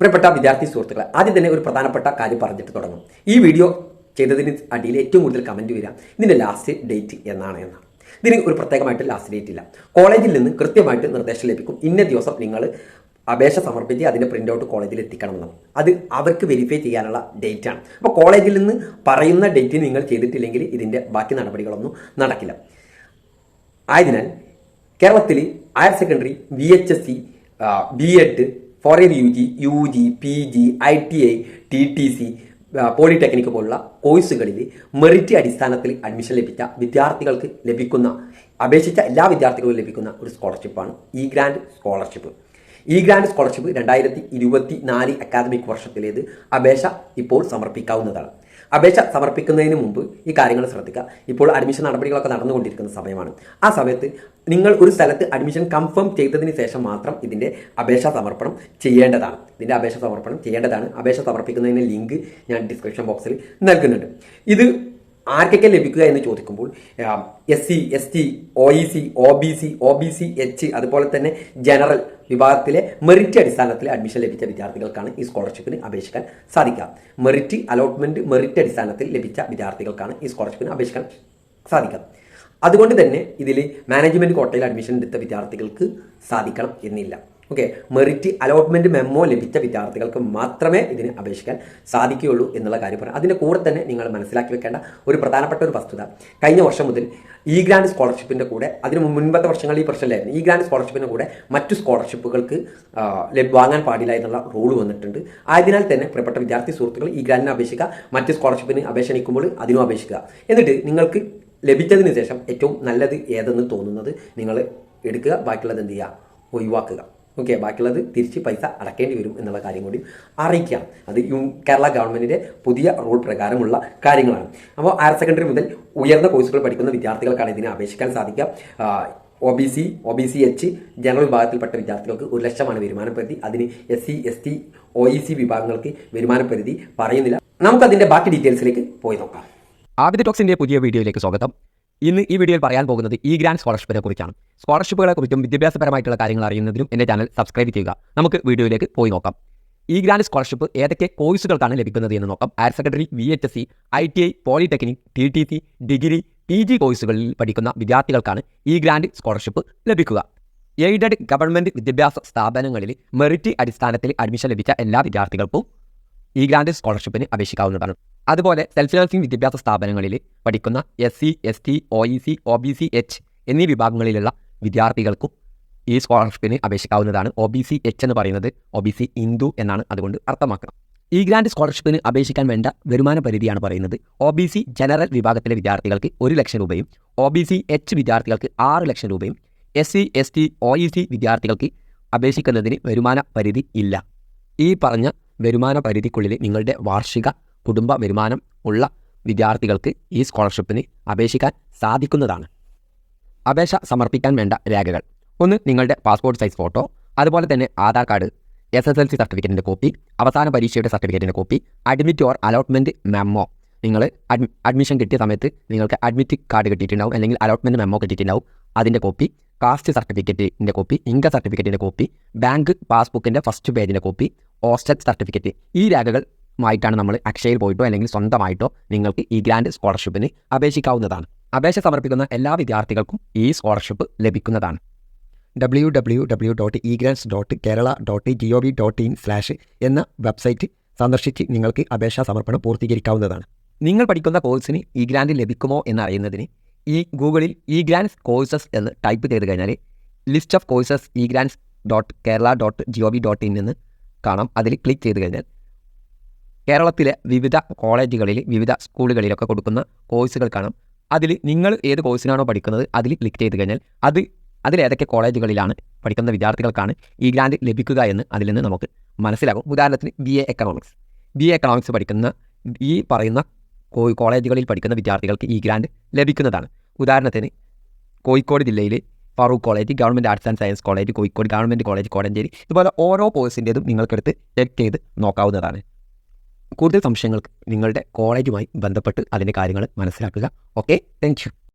പ്രിയപ്പെട്ട വിദ്യാർത്ഥി സുഹൃത്തുക്കളെ ആദ്യം തന്നെ ഒരു പ്രധാനപ്പെട്ട കാര്യം പറഞ്ഞിട്ട് തുടങ്ങും. ഈ വീഡിയോ ചെയ്തതിന് അടിയിൽ ഏറ്റവും കൂടുതൽ കമന്റ് വരിക ഇതിന്റെ ലാസ്റ്റ് ഡേറ്റ് എന്നാണ് എന്നാണ് ഇതിന് ഒരു പ്രത്യേകമായിട്ട് ലാസ്റ്റ് ഡേറ്റ് ഇല്ല. കോളേജിൽ നിന്ന് കൃത്യമായിട്ട് നിർദ്ദേശം ലഭിക്കും. ഇന്ന ദിവസം നിങ്ങൾ അപേക്ഷ സമർപ്പിച്ച് അതിന്റെ പ്രിന്റ് ഔട്ട് കോളേജിൽ എത്തിക്കണം എന്നാണ് അത് അവർക്ക് വെരിഫൈ ചെയ്യാനുള്ള ഡേറ്റാണ് അപ്പോൾ കോളേജിൽ നിന്ന് പറയുന്ന ഡേറ്റ് നിങ്ങൾ ചെയ്തിട്ടില്ലെങ്കിൽ ഇതിന്റെ ബാക്കി നടപടികളൊന്നും നടക്കില്ല. ആയതിനാൽ കേരളത്തിൽ higher secondary V H S C B Ed four year U G U G P G I T I T T C polytechnic പോലുള്ള കോഴ്സുകളിൽ മെറിറ്റ് അടിസ്ഥാനത്തിൽ അഡ്മിഷൻ ലഭിച്ച വിദ്യാർത്ഥികൾക്ക് ലഭിക്കുന്ന അപേക്ഷിച്ച എല്ലാ വിദ്യാർത്ഥികൾക്കും ലഭിക്കുന്ന ഒരു സ്കോളർഷിപ്പാണ് E grant scholarship E grant scholarship രണ്ടായിരത്തി ഇരുപത്തി നാല് അക്കാദമിക് വർഷത്തിലേത് അപേക്ഷ ഇപ്പോൾ സമർപ്പിക്കാവുന്നതാണ്. അപേക്ഷ സമർപ്പിക്കുന്നതിന് മുമ്പ് ഈ കാര്യങ്ങൾ ശ്രദ്ധിക്കുക. ഇപ്പോൾ അഡ്മിഷൻ നടപടികളൊക്കെ നടന്നുകൊണ്ടിരിക്കുന്ന സമയമാണ്. ആ സമയത്ത് നിങ്ങൾ ഒരു സ്ഥലത്ത് അഡ്മിഷൻ കൺഫേം ചെയ്തതിന് ശേഷം മാത്രം ഇതിന്റെ അപേക്ഷ സമർപ്പണം ചെയ്യേണ്ടതാണ്. ഇതിന്റെ അപേക്ഷ സമർപ്പണം ചെയ്യേണ്ടതാണ്. അപേക്ഷ സമർപ്പിക്കുന്നതിന് ലിങ്ക് ഞാൻ ഡിസ്ക്രിപ്ഷൻ ബോക്സിൽ നൽകുന്നുണ്ട്. ഇത് ആർക്കൊക്കെ ലഭിക്കുക എന്ന് ചോദിക്കുമ്പോൾ S C S T O E C O B C O B C H അതുപോലെ തന്നെ ജനറൽ വിഭാഗത്തിലെ മെറിറ്റ് അടിസ്ഥാനത്തിൽ അഡ്മിഷൻ ലഭിച്ച വിദ്യാർത്ഥികൾക്കാണ് ഈ സ്കോളർഷിപ്പിന് അപേക്ഷിക്കാൻ സാധിക്കുക. മെറിറ്റ് അലോട്ട്മെന്റ് മെറിറ്റ് അടിസ്ഥാനത്തിൽ ലഭിച്ച വിദ്യാർത്ഥികൾക്കാണ് ഈ സ്കോളർഷിപ്പിന് അപേക്ഷിക്കാൻ സാധിക്കുക. അതുകൊണ്ട് തന്നെ ഇതിൽ മാനേജ്മെന്റ് കോട്ടയിൽ അഡ്മിഷൻ എടുത്ത വിദ്യാർത്ഥികൾക്ക് സാധിക്കണം എന്നില്ല. ഓക്കെ മെറിറ്റ് അലോട്ട്മെന്റ് മെമ്മോ ലഭിച്ച വിദ്യാർത്ഥികൾക്ക് മാത്രമേ ഇതിന് അപേക്ഷിക്കാൻ സാധിക്കുകയുള്ളൂ എന്നുള്ള കാര്യം പറയാം അതിന്റെ കൂടെ തന്നെ നിങ്ങൾ മനസ്സിലാക്കി വെക്കേണ്ട ഒരു പ്രധാനപ്പെട്ട ഒരു വസ്തുത. കഴിഞ്ഞ വർഷം മുതൽ ഇ ഗ്രാൻഡ് സ്കോളർഷിപ്പിന്റെ കൂടെ അതിന് മുൻപത്തെ വർഷങ്ങളിൽ ഈ പ്രശ്നമില്ലായിരുന്നു. ഈ ഗ്രാൻഡ് സ്കോളർഷിപ്പിന്റെ കൂടെ മറ്റു സ്കോളർഷിപ്പുകൾക്ക് വാങ്ങാൻ പാടില്ല എന്നുള്ള റൂൾ വന്നിട്ടുണ്ട്. ആയതിനാൽ തന്നെ പ്രിയപ്പെട്ട വിദ്യാർത്ഥി സുഹൃത്തുക്കൾ ഈ ഗ്രാൻഡിന് അപേക്ഷിക്കുക മറ്റ് സ്കോളർഷിപ്പിന് അപേക്ഷ നിൽക്കുമ്പോൾ അതിനും അപേക്ഷിക്കുക. എന്നിട്ട് നിങ്ങൾക്ക് ലഭിച്ചതിന് ശേഷം ഏറ്റവും നല്ലത് ഏതെന്ന് തോന്നുന്നത് നിങ്ങൾ എടുക്കുക ബാക്കിയുള്ളത് എന്ത് ചെയ്യുക? ഒഴിവാക്കുക. ഓക്കെ ബാക്കിയുള്ളത് തിരിച്ച് പൈസ അടക്കേണ്ടി വരും എന്നുള്ള കാര്യം കൂടി അറിയിക്കാം. അത് കേരള ഗവൺമെന്റിന്റെ പുതിയ റൂൾ പ്രകാരമുള്ള കാര്യങ്ങളാണ്. അപ്പോൾ ഹയർ സെക്കൻഡറി മുതൽ ഉയർന്ന കോഴ്സുകൾ പഠിക്കുന്ന വിദ്യാർത്ഥികൾക്കാണ് ഇതിനെ അപേക്ഷിക്കാൻ സാധിക്കുക. O B C O B C H general വിഭാഗത്തിൽപ്പെട്ട വിദ്യാർത്ഥികൾക്ക് ഒരു ലക്ഷമാണ് വരുമാന പരിധി അതിന് S C S T O E C വിഭാഗങ്ങൾക്ക് വരുമാന പരിധി പറയുന്നില്ല. നമുക്കതിന്റെ ബാക്കി ഡീറ്റെയിൽസിലേക്ക് പോയി നോക്കാം. ആദിത്യ ടോക്സിന്റെ പുതിയ വീഡിയോയിലേക്ക് സ്വാഗതം. ഇന്ന് ഈ വീഡിയോയിൽ പറയാൻ പോകുന്നത് ഈ ഗ്രാൻഡ് സ്കോളർഷിപ്പിനെ കുറിച്ചാണ്. സ്കോളർഷിപ്പുകളെ കുറിച്ചും വിദ്യാഭ്യാസപരമായിട്ടുള്ള കാര്യങ്ങൾ അറിയുന്നതിനും എന്റെ ചാനൽ സബ്സ്ക്രൈബ് ചെയ്യുക. നമുക്ക് വീഡിയോയിലേക്ക് പോയി നോക്കാം. ഈ ഗ്രാൻഡ് സ്കോളർഷിപ്പ് ഏതൊക്കെ കോഴ്സുകൾക്കാണ് ലഭിക്കുന്നത് എന്ന് നോക്കാം. Higher secondary V H S C I T I polytechnic T T C degree P G കോഴ്സുകളിൽ പഠിക്കുന്ന വിദ്യാർത്ഥികൾക്കാണ് ഈ ഗ്രാൻഡ് സ്കോളർഷിപ്പ് ലഭിക്കുക. എയ്ഡഡ് ഗവൺമെന്റ് വിദ്യാഭ്യാസ സ്ഥാപനങ്ങളിൽ മെറിറ്റ് അടിസ്ഥാനത്തിൽ അഡ്മിഷൻ ലഭിച്ച എല്ലാ വിദ്യാർത്ഥികൾക്കും ഈ ഗ്രാൻഡ് സ്കോളർഷിപ്പിന് അപേക്ഷിക്കാവുന്നതാണ്. അതുപോലെ സെൽഫ് നഴ്സിംഗ് വിദ്യാഭ്യാസ സ്ഥാപനങ്ങളിൽ പഠിക്കുന്ന S C S T O E C O B C H എന്നീ വിഭാഗങ്ങളിലുള്ള വിദ്യാർത്ഥികൾക്കും ഈ സ്കോളർഷിപ്പിന് അപേക്ഷിക്കാവുന്നതാണ്. ഒ ബി സി എച്ച് എന്ന് പറയുന്നത് ഒ ബി സി ഹിന്ദു എന്നാണ് അതുകൊണ്ട് അർത്ഥമാക്കണം. ഈ ഗ്രാൻഡ് സ്കോളർഷിപ്പിന് അപേക്ഷിക്കാൻ വേണ്ട വരുമാന പരിധിയാണ് പറയുന്നത്. ഒ ബി സി ജനറൽ വിഭാഗത്തിലെ വിദ്യാർത്ഥികൾക്ക് ഒരു ലക്ഷം രൂപയും ഒ ബി സി എച്ച് വിദ്യാർത്ഥികൾക്ക് ആറ് ലക്ഷം രൂപയും S C S T O E C വിദ്യാർത്ഥികൾക്ക് അപേക്ഷിക്കുന്നതിന് വരുമാന പരിധി ഇല്ല. ഈ പറഞ്ഞ വരുമാന പരിധിക്കുള്ളിൽ നിങ്ങളുടെ വാർഷിക കുടുംബ വരുമാനം ഉള്ള വിദ്യാർത്ഥികൾക്ക് ഈ സ്കോളർഷിപ്പിന് അപേക്ഷിക്കാൻ സാധിക്കുന്നതാണ്. അപേക്ഷ സമർപ്പിക്കാൻ വേണ്ട രേഖകൾ. ഒന്ന് നിങ്ങളുടെ പാസ്പോർട്ട് സൈസ് ഫോട്ടോ അതുപോലെ തന്നെ Aadhaar card S S L C സർട്ടിഫിക്കറ്റിന്റെ copy അവസാന പരീക്ഷയുടെ സർട്ടിഫിക്കറ്റിന്റെ copy admit or allotment memo. നിങ്ങൾ അഡ്മി അഡ്മിഷൻ കിട്ടിയ സമയത്ത് നിങ്ങൾക്ക് അഡ്മിറ്റ് കാർഡ് കിട്ടിയിട്ടുണ്ടാവും അല്ലെങ്കിൽ അലോട്ട്മെന്റ് മെമ്മോ കിട്ടിയിട്ടുണ്ടാവും. അതിന്റെ കോപ്പി കാസ്റ്റ് സർട്ടിഫിക്കറ്റിന്റെ കോപ്പി ഇൻകം സർട്ടിഫിക്കറ്റിന്റെ കോപ്പി ബാങ്ക് പാസ്ബുക്കിന്റെ ഫസ്റ്റ് പേജിന്റെ കോപ്പി ഹോസ്റ്റൽ സർട്ടിഫിക്കറ്റ്. ഈ രേഖകളുമായിട്ടാണ് നമ്മൾ അക്ഷയയിൽ പോയിട്ടോ അല്ലെങ്കിൽ സ്വന്തമായിട്ടോ നിങ്ങൾക്ക് ഈ ഗ്രാൻഡ് സ്കോളർഷിപ്പിന് അപേക്ഷിക്കാവുന്നതാണ്. അപേക്ഷ സമർപ്പിക്കുന്ന എല്ലാ വിദ്യാർത്ഥികൾക്കും ഈ സ്കോളർഷിപ്പ് ലഭിക്കുന്നതാണ്. W W W dot E grants dot Kerala dot G O V dot in slash എന്ന വെബ്സൈറ്റ് സന്ദർശിച്ച് നിങ്ങൾക്ക് അപേക്ഷാ സമർപ്പണം പൂർത്തീകരിക്കാവുന്നതാണ്. നിങ്ങൾ പഠിക്കുന്ന കോഴ്സിന് ഇ ഗ്രാൻഡ് ലഭിക്കുമോ എന്നറിയുന്നതിന് ഈ ഗൂഗിളിൽ ഇ ഗ്രാൻസ് കോഴ്സസ് എന്ന് ടൈപ്പ് ചെയ്ത് കഴിഞ്ഞാൽ list of courses E grants dot Kerala dot G O V dot in എന്ന് കാണാം. അതിൽ ക്ലിക്ക് ചെയ്ത് കഴിഞ്ഞാൽ കേരളത്തിലെ വിവിധ കോളേജുകളിൽ വിവിധ സ്കൂളുകളിലൊക്കെ കൊടുക്കുന്ന കോഴ്സുകൾ കാണാം. അതിൽ നിങ്ങൾ ഏത് കോഴ്സിനാണോ പഠിക്കുന്നത് അതിൽ ക്ലിക്ക് ചെയ്ത് കഴിഞ്ഞാൽ അത് അതിലേതൊക്കെ കോളേജുകളിലാണ് പഠിക്കുന്ന വിദ്യാർത്ഥികൾക്കാണ് ഈ ഗ്രാൻഡ് ലഭിക്കുക എന്ന് അതിൽ നിന്ന് നമുക്ക് മനസ്സിലാകും. ഉദാഹരണത്തിന് B A economics B A economics പഠിക്കുന്ന ഈ പറയുന്ന കോളേജുകളിൽ പഠിക്കുന്ന വിദ്യാർത്ഥികൾക്ക് ഈ ഗ്രാൻഡ് ലഭിക്കുന്നതാണ്. ഉദാഹരണത്തിന് കോഴിക്കോട് ജില്ലയിൽ Farook college government arts and science college Kozhikode government college Kodanchery ഇതുപോലെ ഓരോ കോഴ്സിന്റേതും നിങ്ങൾക്കെടുത്ത് ചെക്ക് ചെയ്ത് നോക്കാവുന്നതാണ്. കൂടുതൽ സംശയങ്ങൾക്ക് നിങ്ങളുടെ കോളേജുമായി ബന്ധപ്പെട്ട് അതിന്റെ കാര്യങ്ങൾ മനസ്സിലാക്കുക. Okay thank